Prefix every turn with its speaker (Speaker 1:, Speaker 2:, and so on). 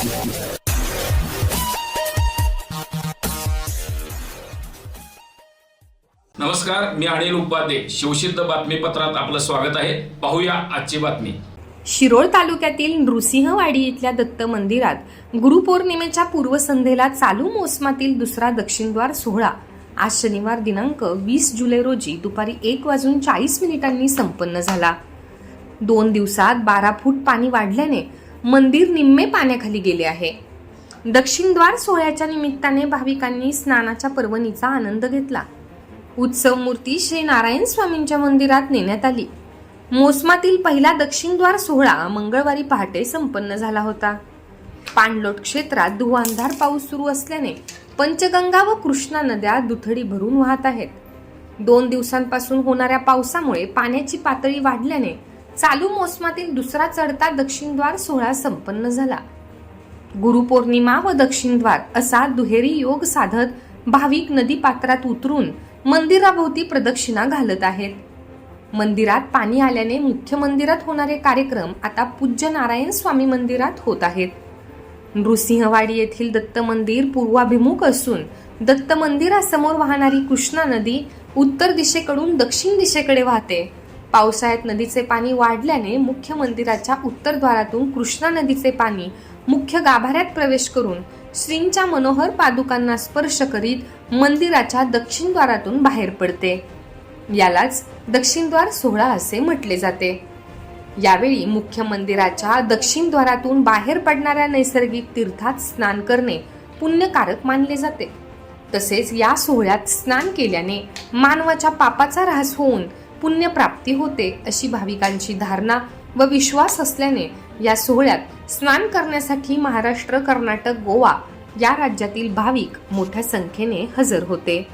Speaker 1: नमस्कार मी अनिल उपाध्ये. शिवसिद्ध बातमीपत्रात आपलं स्वागत आहे. पाहूया आजची बातमी.
Speaker 2: शिरोळ तालुक्यातील नृसिंहवाडी इथल्या दत्त मंदिरात गुरुपौर्णिमेच्या पूर्वसंध्येला चालू मोसमातील दुसरा दक्षिणद्वार सोहळा. आज शनिवार दिनांक वीस जुलै रोजी दुपारी एक वाजून चाळीस मिनिटांनी संपन्न झाला. दोन दिवसात बारा फूट पाणी वाढल्याने मंदिर निम्मे पाण्याखाली गेले आहे. दक्षिणद्वार सोहळ्याच्या निमित्ताने भाविकांनी स्नानाच्या पर्वणीचा आनंद घेतला. उत्सव मूर्ती श्री नारायण स्वामींच्या मंदिरात नेण्यात आली. मोसमातील पहिला दक्षिणद्वार सोहळा मंगळवारी पहाटे संपन्न झाला होता. पाणलोट क्षेत्रात धुवांधार पाऊस सुरू असल्याने पंचगंगा व कृष्णा नद्या दुथडी भरून वाहत आहेत. दोन दिवसांपासून होणाऱ्या पावसामुळे पाण्याची पातळी वाढल्याने चालू मोसमातील दुसरा चढता दक्षिणद्वार सोहळा संपन्न झाला. गुरुपौर्णिमा व दक्षिणद्वार असा दुहेरी योग साधत भाविक नदी पात्रात उतरून मंदिराभोवती प्रदक्षिणा घालत आहेत. मंदिरात पाणी आल्याने मुख्य मंदिरात होणारे कार्यक्रम आता पूज्य नारायण स्वामी मंदिरात होत आहेत. नृसिंहवाडी येथील दत्त मंदिर पूर्वाभिमुख असून दत्त मंदिरासमोर वाहणारी कृष्णा नदी उत्तर दिशेकडून दक्षिण दिशेकडे वाहते. पावसाळ्यात नदीचे पाणी वाढल्याने मुख्य मंदिराच्या उत्तरद्वारातून कृष्णा नदीचे पाणी मुख्य गाभाऱ्यात प्रवेश करून श्रींच्या मनोहर पादुकांना स्पर्श करीत मंदिराच्या दक्षिण द्वारातून बाहेर पडते. यालाच दक्षिणद्वार सोहळा असे म्हटले जाते. यावेळी मुख्य मंदिराच्या दक्षिण द्वारातून बाहेर पडणाऱ्या नैसर्गिक तीर्थात स्नान करणे पुण्यकारक मानले जाते. तसेच या सोहळ्यात स्नान केल्याने मानवाच्या पापाचा ऱ्हास होऊन पुण्यप्राप्ती होते अशी भाविकांची धारणा व विश्वास असल्याने या सोहळ्यात स्नान करण्यासाठी महाराष्ट्र कर्नाटक गोवा या राज्यातील भाविक मोठ्या संख्येने हजर होते.